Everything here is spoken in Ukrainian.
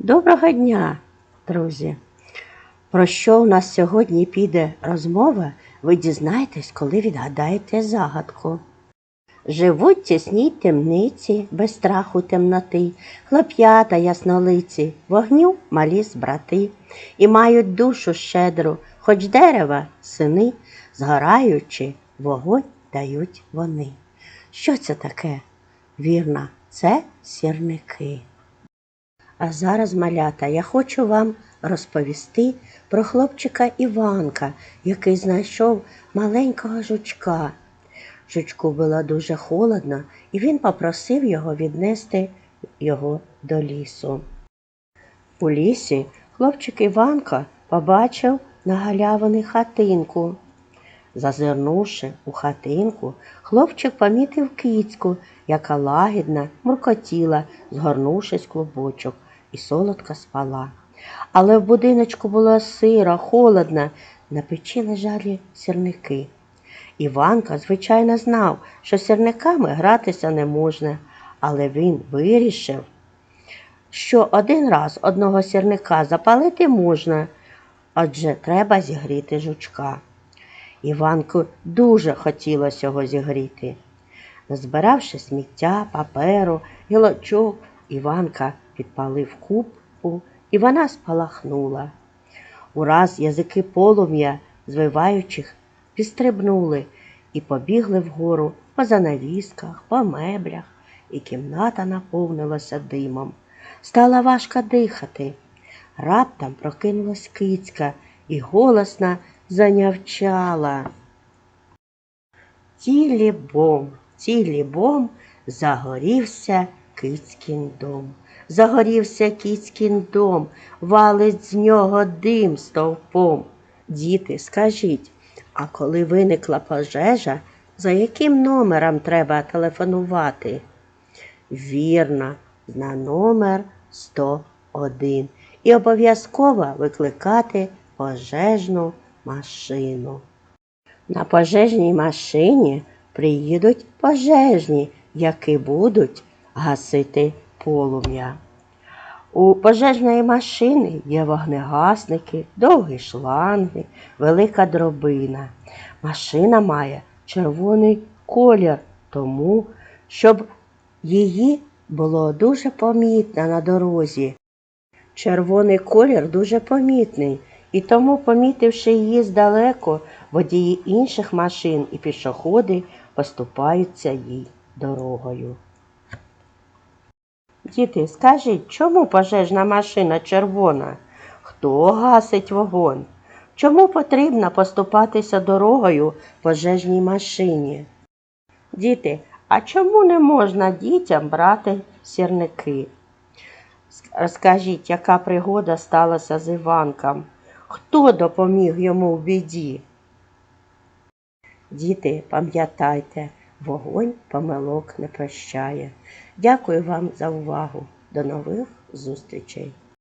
Доброго дня, друзі! Про що у нас сьогодні піде розмова, ви дізнаєтесь, коли відгадаєте загадку. Живуть тісній темниці, без страху темноти, хлоп'ята яснолиці, вогню малі брати, і мають душу щедру, хоч дерева, сини, згораючи, вогонь дають вони. Що це таке? Вірно, це сірники. А зараз, малята, я хочу вам розповісти про хлопчика Іванка, який знайшов маленького жучка. Жучку було дуже холодно, і він попросив його віднести його до лісу. У лісі хлопчик Іванка побачив на галявини хатинку. Зазирнувши у хатинку, хлопчик помітив кицьку, яка лагідно муркотіла, згорнувшись клубочок, і солодко спала. Але в будиночку було сиро, холодно, на печі лежали сірники. Іванка, звичайно, знав, що сірниками гратися не можна, але він вирішив, що один раз одного сірника запалити можна, адже треба зігріти жучка. Іванку дуже хотілося його зігріти. Назбиравши сміття, паперу, гілочок, Іванка підпалив купу, і вона спалахнула. Ураз язики полум'я, звиваючих, підстрибнули і побігли вгору по занавісках, по меблях, і кімната наповнилася димом. Стало важко дихати. Раптом прокинулась кицька і голосно занявчала. Тілі-бом, тілі-бом, загорівся кицькін дом. Загорівся кицькін дом, валить з нього дим стовпом. Діти, скажіть, а коли виникла пожежа, за яким номером треба телефонувати? Вірно, на номер 101 і обов'язково викликати пожежну машину. На пожежній машині приїдуть пожежні, які будуть гасити полум'я. У пожежної машини є вогнегасники, довгі шланги, велика дробина. Машина має червоний колір, тому, щоб її було дуже помітно на дорозі. Червоний колір дуже помітний, і тому, помітивши її здалеку, водії інших машин і пішоходи поступаються їй дорогою. Діти, скажіть, чому пожежна машина червона? Хто гасить вогонь? Чому потрібно поступатися дорогою пожежній машині? Діти, а чому не можна дітям брати сірники? Розкажіть, яка пригода сталася з Іванком? Хто допоміг йому в біді? Діти, пам'ятайте, вогонь помилок не прощає. Дякую вам за увагу. До нових зустрічей!